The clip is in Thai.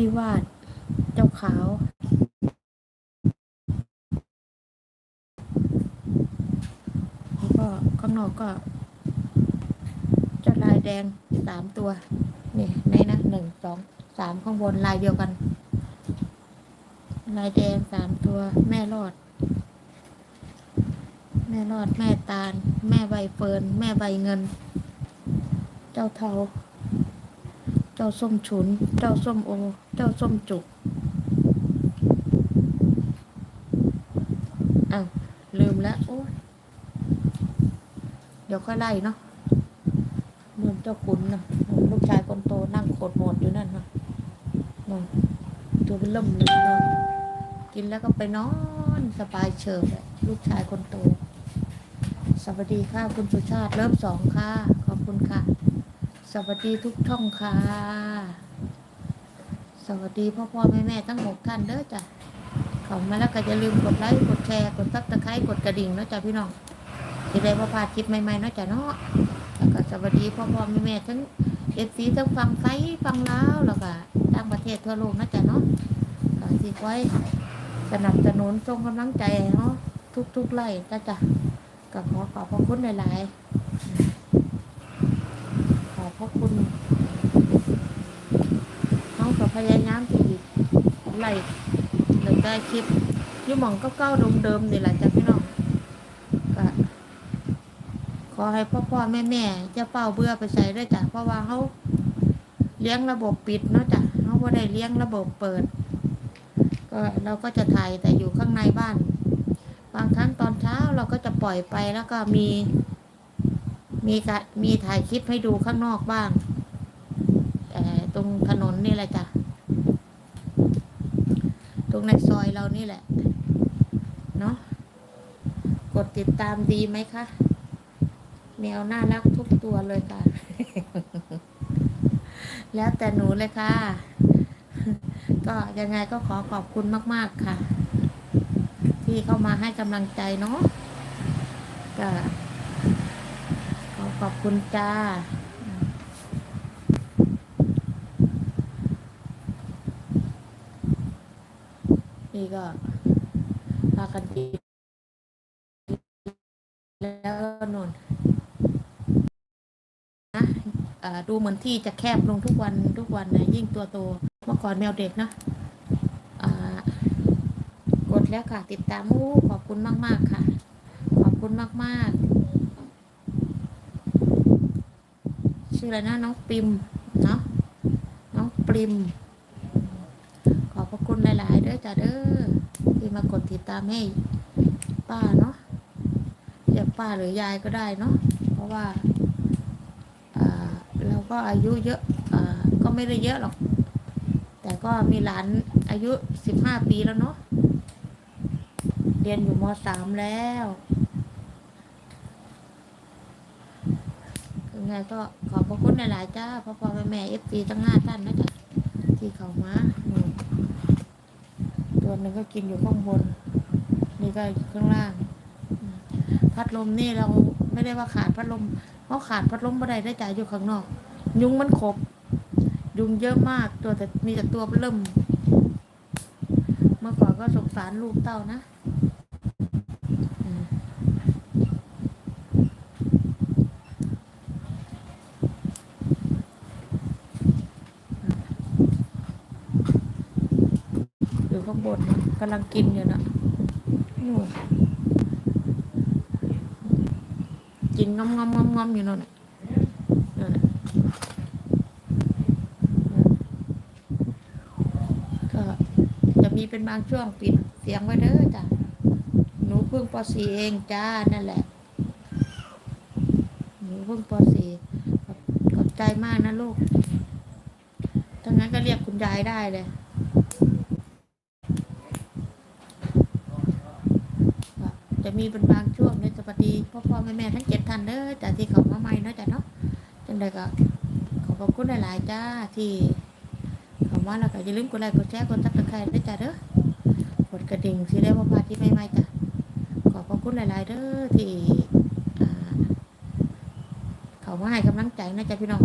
พี่วาด เจ้าขาว แล้วก็ข้างนอกก็เจ้าลายแดงสามตัว นี่ในนะหนึ่งสองสามข้างบนลายเดียวกัน ลายแดงสามตัวแม่รอด แม่รอดแม่ตาล แม่ใบเฟิร์นแม่ใบเงิน เจ้าเทา เจ้าส้มฉุน เจ้าส้มโอ เจ้าส้มจุกอ้าวลืมแล้วโอ้ยเดี๋ยวค่อยไล่เนาะเหมือนเจ้าขุนนะลูกชายคนโตนั่งโขดโหมดอยู่นั่นเนาะนอนตัวเป็นล่มเลยนอนกินแล้วก็ไปนอนสบายเฉิบลยลูกชายคนโตสวัสดีค่ะ คุณสุชาติเริ่มสองค่ะ ขอบคุณค่ะ วัสดีทุกช่องค่ะ สวัสดีพ่อพ่อแม่แม่ทั้งหกท่านเด้อจ้ะข้ามาแล้วก็อย่าลืมกดไลค์กดแชร์กดซับสไครต์กดกระดิ่งเนาะจ้ะพี่น้องจะได้มาพาคลิปใหม่ๆเนาะจ้ะเนาะแล้วก็สวัสดีพ่อพ่อแม่แม่ทั้งเอฟซีทั้งฟังไซฟังลาวแล้วก็ต่างประเทศทั่วโลกเนาะจ้ะเนาะก็ที่ไว้สนับสนุนส่งกำลังใจเนาะทุกๆไล่จ้ะจ้ะก็ขอขอบพระคุณหลายๆ พระคุณน้องกับพยายามที่ไล่หรือได้คลิปยี่หมองก็เก้าๆเดิมๆนี่แหละจ้ะพี่น้องก็ขอให้พ่อพ่อแม่แม่จะเป้าเบื่อไปใส่ด้วยจ้ะเพราะว่าเขาเลี้ยงระบบปิดเนาะจ้ะเขาไม่ได้เลี้ยงระบบเปิด ก็เราก็จะถ่ายแต่อยู่ข้างในบ้าน บางครั้งตอนเช้าเราก็จะปล่อยไปแล้วก็มี มีมีถ่ายคลิปให้ดูข้างนอกบ้างแต่ตรงถนนนี่แหละจ้ะ ตรงในซอยเรานี่แหละ เนาะกดติดตามดีไหมคะ แมวน่ารักทุกตัวเลยค่ะ แล้วแต่หนูเลยค่ะ ก็ยังไงก็ขอขอบคุณมาก ๆ ค่ะ ที่เข้ามาให้กำลังใจเนาะก็ ขอบคุณจ้านี่ก็พากันกินแล้วก็นอนนะดูเหมือนที่จะแคบลงทุกวันทุกวันนะยิ่งตัวโตเมื่อก่อนแมวเด็กนะกดแล้วค่ะ ติดตามอู้ขอบคุณมาก ๆ ค่ะ ขอบคุณมาก ๆ ชื่ออะไรนะน้องปิมเนาะน้องปริม ขอบพระคุณหลายๆเด้อจ้าเด้อที่มากดติดตามให้ป้าเนาะเรียกป้าหรือยายก็ได้เนาะเพราะว่าเราก็อายุเยอะอก็ไม่ได้เยอะหรอก แต่ก็มีหลานอายุสิบห้าปีแล้วเนาะเรียนอยู่มสามแล้วยัง ไงก็ขอบพระคุณหลายๆจ้าพ่อพ่อแม่เอฟซีทั้งห้าท่านนะจ๊ะที่เขามาตัวหนึ่งก็กินอยู่ข้างบน นี่ก็อยู่ข้างล่าง พัดลมนี่เราไม่ได้ว่าขาดพัดลมเพราะขาดพัดลมบ่ได้ได้จ่ายอยู่ข้างนอก ยุงมันขบ ยุงเยอะมากตัวแต่มีแต่ตัวเริ่ม เมื่อก่อนก็สงสารลูกเต้านะอืมอยู่ ข้างบนกำลังกินอยู่นะนู่นกินงอมงอมงอมงอมอยู่นั่นนั่นก็จะมีเป็นบางช่วงปิดเสียงไว้เด้อจ้ะหนูเพิ่งปสีเองจ้านั่นแหละ หนูเพิ่งปสีขอบขอบใจมากนะลูกถ้างั้นก็เรียกคุณยายได้เลย จะมีเป็นบางช่วงในสวัสดีพ่อพ่อแม่แม่ทั้งเจ็ดท่านเด้อจ้ะที่เขามาใหม่เนาะจ้ะเนาะจังใดก็ขอบพระคุณหลายๆจ้าที่เขามาแล้วก็อย่าลืมกดไลค์กดแชร์กดซับสไครต์ด้วยจ้ะเด้อกดกระดิ่งสิได้ว่าพาที่ใหม่ๆจ้ะขอบพระคุณหลายๆเด้อที่เขามาให้กำลังใจนะจ้ะพี่น้อง